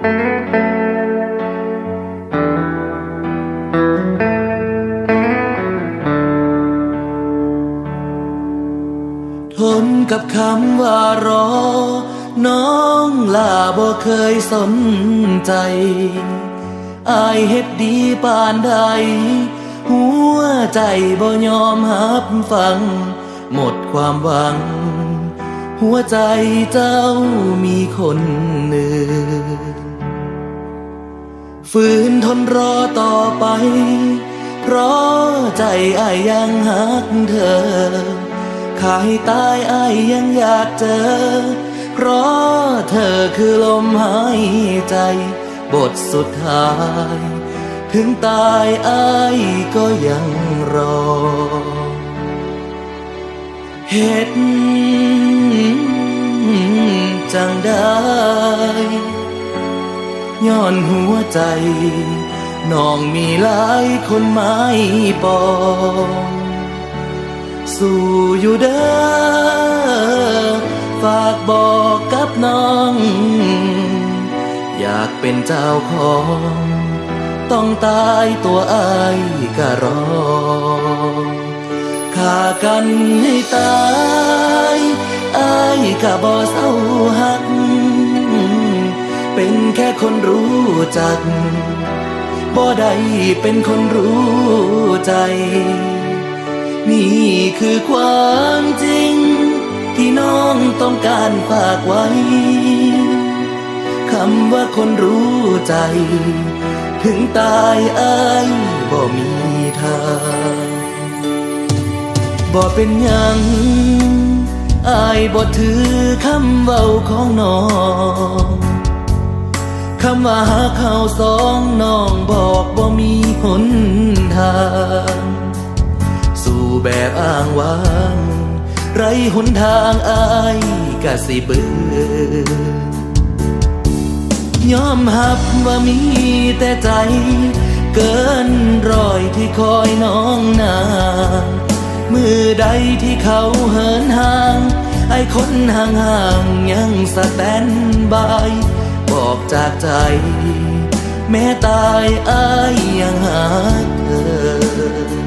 ทนกับคำว่ารอ น้องลาบ่เคยสนใจอายเฮ็ดดีปานใด หัวใจบ่ยอมหับฟัง หมดความหวัง หัวใจเจ้ามีคนหนึ่ง ฝืนทนรอต่อไป เพราะใจอายยังหักเธอ ขายตายอายยังอยากเจอ เพราะเธอคือลมหายใจ บทสุดท้าย ถึงตายอายก็ยังรอเฮ็ดจังได ย้อนหัวใจ น้องมีหลายคนไม้ปอง สู่อยู่เด้อฝากบอกกับน้อง อยากเป็นเจ้าของ ต้องตายตัวอายก็รอฆ่ากันให้ตายอายก็บ่เศร้าหัก เป็นแค่คนรู้จัก บ่ได้เป็นคนรู้ใจ นี่คือความจริง ที่น้องต้องการฝากไว้ คำว่าคนรู้ใจ ถึงตายอายบ่มีทางบ่เป็นยังอายบ่ถือคำเว้าของน้อง คำว่าหาเขาวสองน้องบอกบ่มีหนทาง สู่แบบอ้างว้าง ไรหนทางอายกะสิเบื่อยอมหับว่ามีแต่ใจ เกินรอยที่คอยน้องนางมือใดที่เขาเหินห่าง ไอ้คนห่างห่างๆยังสแตนบาย อกจากใจ แม้ตายอายยังหาเธอ